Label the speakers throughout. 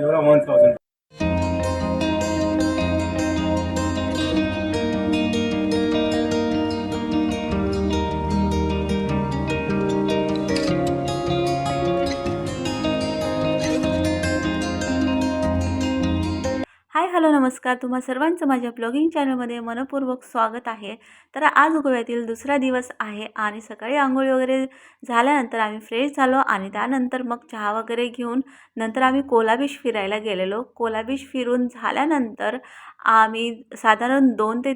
Speaker 1: एवढा one
Speaker 2: hi hello नमस्कार. तुम्हा सर्वांचं माझ्या ब्लॉगिंग चॅनलमध्ये मनपूर्वक स्वागत आहे. तर आज गोव्यातील दुसरा दिवस आहे आणि सकाळी आंघोळी वगैरे झाल्यानंतर आम्ही फ्रेश झालो आणि त्यानंतर मग चहा वगैरे घेऊन नंतर आम्ही कोला बीच फिरायला गेलेलो. कोला बीच फिरून झाल्यानंतर आम्ही साधारण दोन ते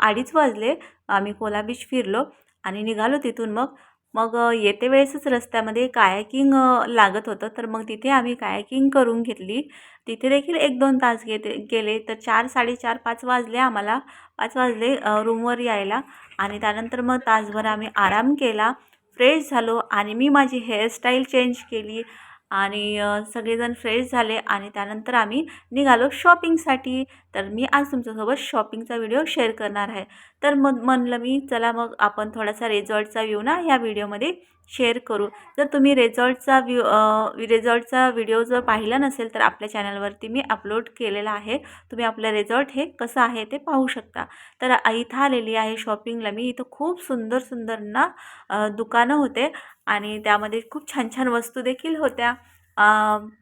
Speaker 2: अडीच वाजले आम्ही कोला बीच फिरलो आणि निघालो तिथून मग मग येते वेळेसच रस्त्यामध्ये कायाकिंग लागत होतं. तर मग तिथे आम्ही कायाकिंग करून घेतली. तिथे देखील एक दोन तास घेते गेले. तर चार साडेचार पाच वाजले आम्हाला. पाच वाजले रूमवर यायला. आणि त्यानंतर मग तासभर आम्ही आराम केला. फ्रेश झालो आणि मी माझी हेअरस्टाईल चेंज केली. आणि सगळेजण फ्रेश झाले आणि त्यानंतर आम्ही निघालो शॉपिंगसाठी. तर मी आज तुमच्यासोबत शॉपिंगचा व्हिडिओ शेअर करणार आहे. तर मग म्हणलं मी चला मग आपण थोडासा रेझॉर्टचा व्ह्यू ना या व्हिडिओमध्ये शेअर करू. जर तुम्ही रेझॉर्टचा व्ह्यू रेझॉर्टचा व्हिडिओ जर पाहिला नसेल तर आपल्या चॅनलवरती मी अपलोड केलेला आहे. तुम्ही आपलं रेझॉर्ट हे कसं आहे ते पाहू शकता. तर इथं आलेली आहे शॉपिंगला मी इथं खूप सुंदर सुंदर ना दुकानं होते. आणि त्यामध्ये खूप छान छान वस्तू देखील होत्या.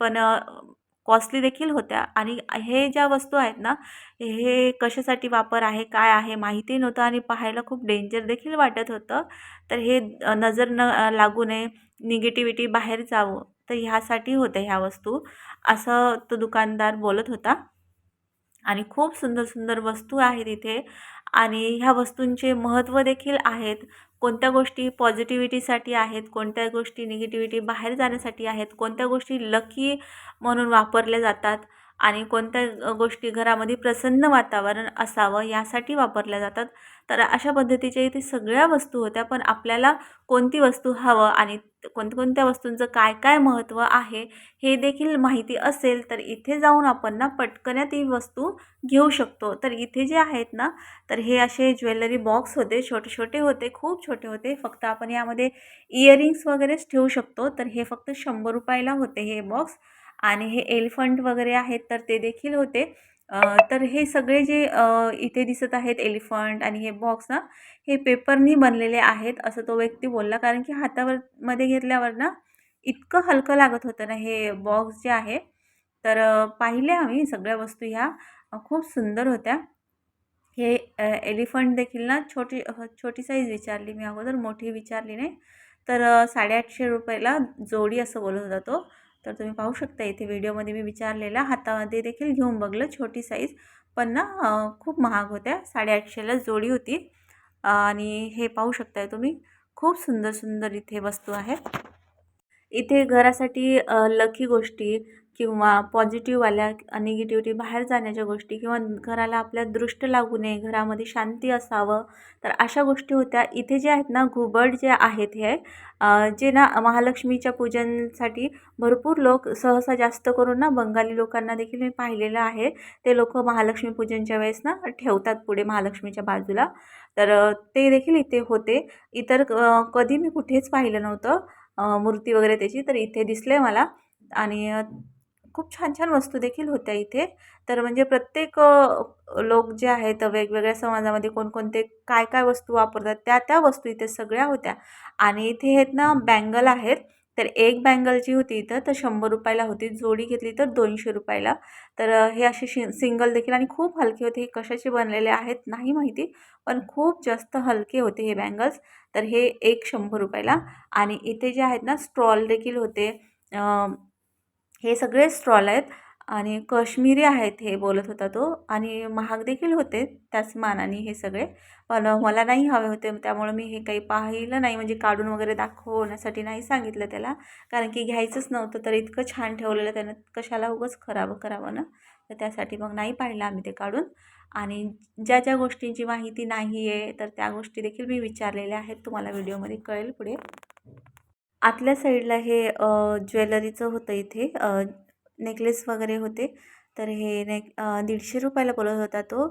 Speaker 2: पण कॉस्टली देखील होत्या. आणि हे ज्या वस्तू आहेत ना हे कशासाठी वापर आहे काय आहे माहिती नव्हतं आणि पाहायला खूप डेंजर देखील वाटत होतं. तर हे नजर न लागू नये निगेटिव्हिटी बाहेर जावं तर ह्यासाठी होत्या ह्या वस्तू असं तो दुकानदार बोलत होता. आणि खूप सुंदर सुंदर वस्तू आहेत इथे. आणि ह्या वस्तूंचे महत्त्व देखील आहेत. कोणत्या गोष्टी पॉझिटिव्हिटीसाठी आहेत कोणत्या गोष्टी निगेटिव्हिटी बाहेर जाण्यासाठी आहेत कोणत्या गोष्टी लकी म्हणून वापरल्या जातात आणि कोणत्या गोष्टी घरामध्ये प्रसन्न वातावरण असावं यासाठी वापरल्या जातात. तर अशा पद्धतीच्या इथे सगळ्या वस्तू होत्या पण आपल्याला कोणती वस्तू हवं आणि कोणत्या कोणत्या वस्तूंचं काय काय महत्त्व आहे हे देखील माहिती असेल तर इथे जाऊन आपण ना पटकन ती वस्तू घेऊ शकतो. तर इथे जे आहेत ना तर हे असे ज्वेलरी बॉक्स होते छोटे छोटे होते खूप छोटे होते. फक्त आपण यामध्ये इयरिंग्स वगैरेच ठेवू शकतो. तर हे फक्त शंभर रुपयाला होते हे बॉक्स. आणि हे एलिफंट वगैरे आहेत तर ते देखील होते. तर हे सगळे जे इथे दिसत आहेत एलिफंट आणि हे बॉक्स ना हे पेपरनी बनलेले आहेत असं तो व्यक्ती बोलला. कारण की हातावर मध्ये घेतल्यावर ना इतकं हलकं लागत होतं ना हे बॉक्स जे आहे. तर पाहिले आम्ही सगळ्या वस्तू ह्या. खूप सुंदर होत्या. हे एलिफंट देखील ना छोटी छोटी साईज विचारली मी अगोदर मोठी विचारली नाही. तर साडेआठशे रुपयाला जोडी असं बोलत होता तो. तर तुम्ही पाहू शकता इथे व्हिडिओमध्ये मी विचारलेला हातामध्ये देखील घेऊन बघलं छोटी साईज पण ना खूप महाग होत्या साडेआठशेला जोडी होती. आणि हे पाहू शकताय तुम्ही खूप सुंदर सुंदर इथे वस्तू आहेत. इथे घरासाठी लकी गोष्टी किंवा पॉझिटिव्हवाल्या निगेटिव्हिटी बाहेर जाण्याच्या गोष्टी किंवा घराला आपल्या दृष्ट लागू नये घरामध्ये शांती असावं तर अशा गोष्टी होत्या. इथे जे आहेत ना घुबड जे आहेत हे जे ना महालक्ष्मीच्या पूजनसाठी भरपूर लोक सहसा जास्त करून ना बंगाली लोकांना देखील मी पाहिलेलं आहे. ते लोक महालक्ष्मी पूजनच्या वेळेस ना ठेवतात पुढे महालक्ष्मीच्या बाजूला. तर ते देखील इथे होते. इतर कधी मी कुठेच पाहिलं नव्हतं मूर्ती वगैरे त्याची तर इथे दिसले मला. आणि खूप छान छान वस्तू देखील होत्या इथे. तर म्हणजे प्रत्येक लोक जे आहेत वेगवेगळ्या समाजामध्ये कोणकोणते काय काय वस्तू वापरतात त्या त्या वस्तू इथे सगळ्या होत्या. आणि इथे आहेत ना बँगल आहेत. तर एक बँगल जी होती इथं तर शंभर रुपयाला होती. जोडी घेतली तर दोनशे रुपयाला. तर हे असे शि सिंगल देखील आणि खूप हलके होते. हे कशाचे बनलेले आहेत नाही माहिती. पण खूप जास्त हलके होते हे बँगल्स. तर हे एक शंभर रुपयाला. आणि इथे जे आहेत ना स्ट्रॉल देखील होते. हे सगळे स्ट्रॉल आहेत आणि कश्मीरी आहेत हे बोलत होता तो आणि महाग देखील होते त्याच मानाने हे सगळे. पण मला नाही हवे होते त्यामुळे मी हे काही पाहिलं नाही. म्हणजे काढून वगैरे दाखवण्यासाठी नाही सांगितलं त्याला. कारण की घ्यायचंच नव्हतं तर इतकं छान ठेवलेलं त्यानं. कशाला उगाच खराब करावं ना? तर त्यासाठी मग नाही पाहिलं आम्ही ते काढून. आणि ज्या ज्या गोष्टींची माहिती नाही आहे तर त्या गोष्टी देखील मी विचारलेल्या आहेत. तुम्हाला व्हिडिओमध्ये कळेल पुढे. आतल्या साईडला हे ज्वेलरीचं होतं इथे नेकलेस वगैरे होते. तर हे नेक दीडशे रुपयाला बोलत होता तो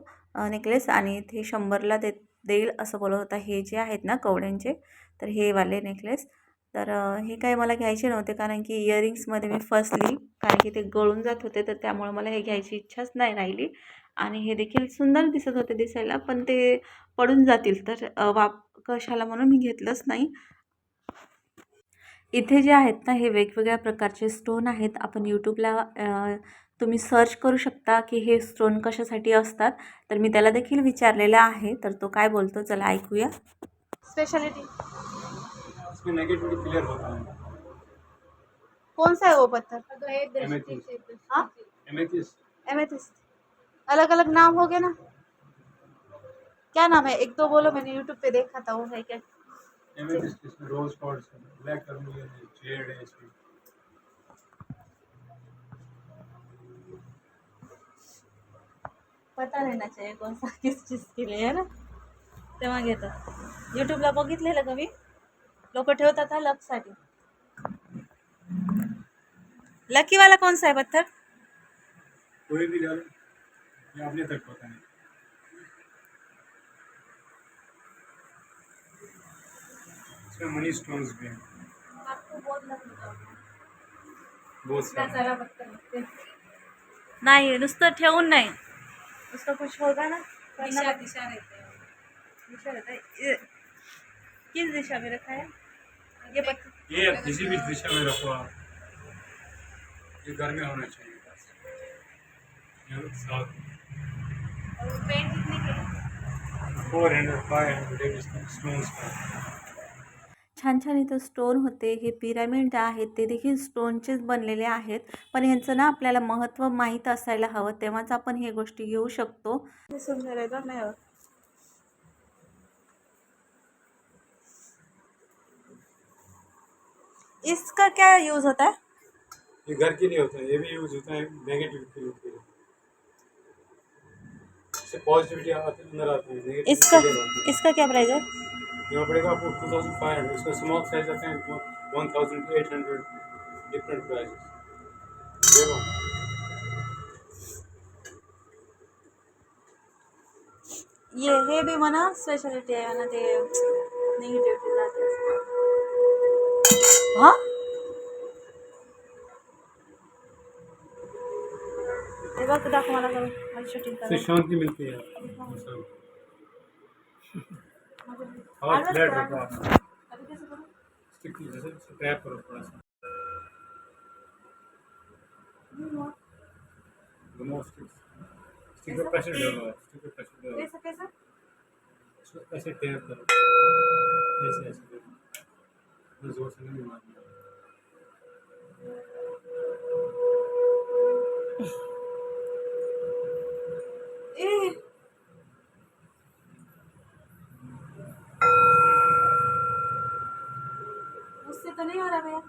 Speaker 2: नेकलेस आणि इथे शंभरला दे देईल असं बोलत होता. हे जे आहेत ना कवड्यांचे तर हे वाले नेकलेस. तर हे काय मला घ्यायचे नव्हते कारण की इयरिंग्समध्ये मी फसली कारण की ते गळून जात होते तर त्यामुळे मला हे घ्यायची इच्छाच नाही राहिली. आणि हे देखील सुंदर दिसत होते दिसायला पण ते पडून जातील. तर वाप कशाला म्हणून मी घेतलंच नाही. इथे जे आहेत ना हे वेगवेगळ्या प्रकारचे स्टोन आहेत. आपण यूट्यूबला तुम्ही सर्च करू शकता की हे स्टोन कशासाठी असतात. तर मी त्याला देखील विचारलेलं आहे. तर तो काय बोलतो चला ऐकूया.
Speaker 1: स्पेशलिटी
Speaker 3: है।
Speaker 1: कौन सा है वो पत्थर?
Speaker 3: एमेथिस्ट
Speaker 1: हाँ?
Speaker 3: एमेथिस्ट
Speaker 1: एमेथिस्ट अलग अलग नाम हो गए ना? क्या नाम है? एक दो बोलो मैंने यूट्यूब पे देखा था वो है क्या?
Speaker 3: एमेथिस्ट इसमें रोज कॉर्ड्स ब्लैक टर्मिलियन है जेड है इसमें।
Speaker 2: पता रहना चाहिए कौन सा किस चीज़ के लिए है ना? तेव्हा घेतात यूट्यूबला बघितलेलं का मी लोक ठेवतात हा लकसाठी लकीवाला कौन सा है पत्थर?
Speaker 3: कोई भी डालो ये अपने तक पता नहीं। इसमें मनी स्टोन्स भी हैं। बहुत सारे।
Speaker 2: नाही नुसतं ठेवून नाही। नुसतं कुछ होगा ना? दिशा दिशा दिशा रहता है। ये- किस दिशा में रखा है? ये पत्थर
Speaker 3: ये किसी भी दिशा में रखो आप। ये घर में होना चाहिए। बस ये साथ।
Speaker 2: पेंट कितने के
Speaker 3: four hundred five hundred stones का
Speaker 2: छान छान इथं स्टोन होते. हे पिरामिड जे आहेत ते देखील स्टोनचेच बनलेले आहेत. पण ह्यांचं ना आपल्याला महत्त्व माहीत असायला हवं. तेव्हाच आपण हे गोष्टी घेऊ शकतो.
Speaker 1: सुंदर नहीं इसका क्या यूज होता है?
Speaker 3: ये घर के लिए होता है. ये भी यूज होता है. नेगेटिव के लिए इससे पॉजिटिविटी आती अंदर आती है.
Speaker 1: इसका। इसका क्या प्राइस है?
Speaker 3: यहाँ पड़ेगा आपको टू थाउजेंड फाइव हंड्रेड इसका स्मॉल साइज आते हैं one thousand eight hundred different prices देखो
Speaker 1: ये हे भी म्हणा स्पेशालिटी आहे ना ते निगेटिव्हिटी जाते हा? हे बघ दाखव मला माझी शूटिंग
Speaker 3: इससे टैप करो. थोड़ा सा घुमाओ स्टिक स्टिक पे प्रेशर डालो स्टिक पे प्रेशर डालो
Speaker 1: कैसा कैसा
Speaker 3: इसको ऐसे टैप करो. ऐसे ऐसे करो जोर से नहीं मारना
Speaker 1: नहीं हो रहा भैया?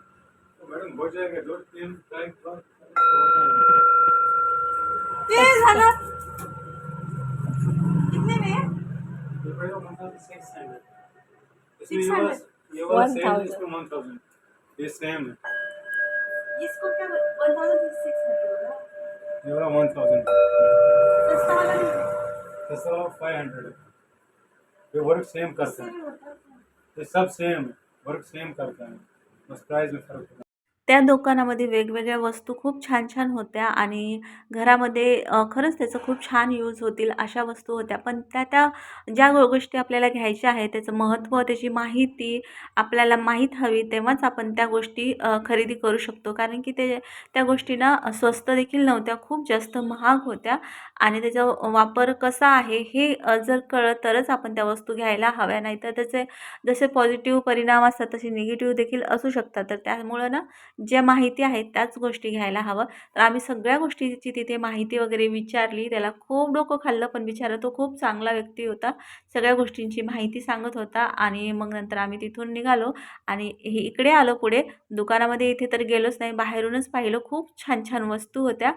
Speaker 3: तो मैडम हो जाएगा दो तीन टाइम बाद
Speaker 1: ते झालं कितने में है?
Speaker 3: ये पड़ेगा वन थाउजेंड सिक्स हंड्रेड इसमें
Speaker 1: 600
Speaker 3: ये वाला ये वाला सेम है
Speaker 1: 1000
Speaker 3: इसमें वन थाउजेंड ये सेम है।
Speaker 1: इसको क्या वन थाउजेंड सिक्स हंड्रेड
Speaker 3: ये वाला वन थाउजेंड
Speaker 1: सस्ता वाला नहीं है।
Speaker 3: दस वाला फाइव हंड्रेड है। ये वर्क सेम करता
Speaker 1: इससे
Speaker 3: है
Speaker 1: भी होता है।
Speaker 3: ये सब सेम है। वर्क सेम करता है। बस प्राइस में फर्क होता है
Speaker 2: त्या दुकानामध्ये वेगवेगळ्या वस्तू खूप छान छान होत्या आणि घरामध्ये खरंच त्याचं खूप छान यूज होतील अशा वस्तू होत्या. पण त्या त्या ज्या गोष्टी आपल्याला घ्यायच्या आहेत त्याचं महत्त्व त्याची माहिती आपल्याला माहीत हवी तेव्हाच आपण त्या गोष्टी खरेदी करू शकतो. कारण की ते त्या गोष्टींना स्वस्त देखील नव्हत्या खूप जास्त महाग होत्या आणि त्याचा वापर कसा आहे हे जर कळलं तरच आपण त्या वस्तू घ्यायला हव्या. नाही तर त्याचे जसे पॉझिटिव्ह परिणाम असतात तसे निगेटिव्ह देखील असू शकतात. तर त्यामुळं ना ज्या माहिती आहेत त्याच गोष्टी घ्यायला हवं. तर आम्ही सगळ्या गोष्टीची तिथे माहिती वगैरे विचारली. त्याला खूप डोकं खाल्लं पण बिचारा तो खूप चांगला व्यक्ती होता. सगळ्या गोष्टींची माहिती सांगत होता आणि मग नंतर आम्ही तिथून निघालो आणि हे इकडे आलो पुढे. दुकानामध्ये इथे तर गेलोच नाही बाहेरूनच पाहिलं. खूप छान छान वस्तू होत्या.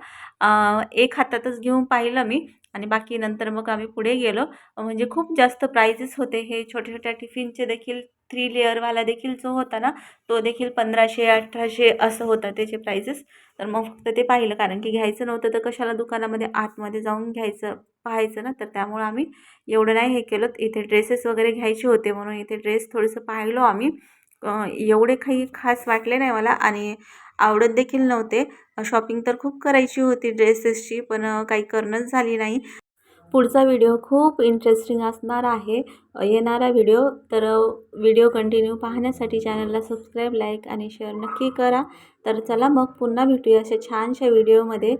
Speaker 2: एक हातातच घेऊन पाहिलं मी. आणि बाकी नंतर मग आम्ही पुढे गेलो. म्हणजे खूप जास्त प्राइजेस होते. हे छोट्या छोट्या टिफिनचे देखील थ्री लेअरवाला देखील जो होता ना तो देखील पंधराशे अठराशे असं होता त्याचे प्राइजेस तर मग फक्त ते पाहिलं. कारण की घ्यायचं नव्हतं तर कशाला दुकानामध्ये आतमध्ये जाऊन घ्यायचं पाहायचं ना? तर त्यामुळं आम्ही एवढं नाही हे केलं. इथे ड्रेसेस वगैरे घ्यायचे होते म्हणून इथे ड्रेस थोडंसं पाहिलो आम्ही. एवढे काही खास वाटले नाही मला. आणि आवडत देखील नव्हते. शॉपिंग तर खूप करायची होती ड्रेसेसची पण काही करणंच झाली नाही. पुढचा व्हिडिओ खूप इंटरेस्टिंग असणार आहे. येणारा व्हिडिओ तर व्हिडिओ कंटिन्यू पाहण्यासाठी चॅनलला सबस्क्राईब लाईक आणि शेअर नक्की करा. तर चला मग पुन्हा भेटूया अशा छानशा व्हिडिओमध्ये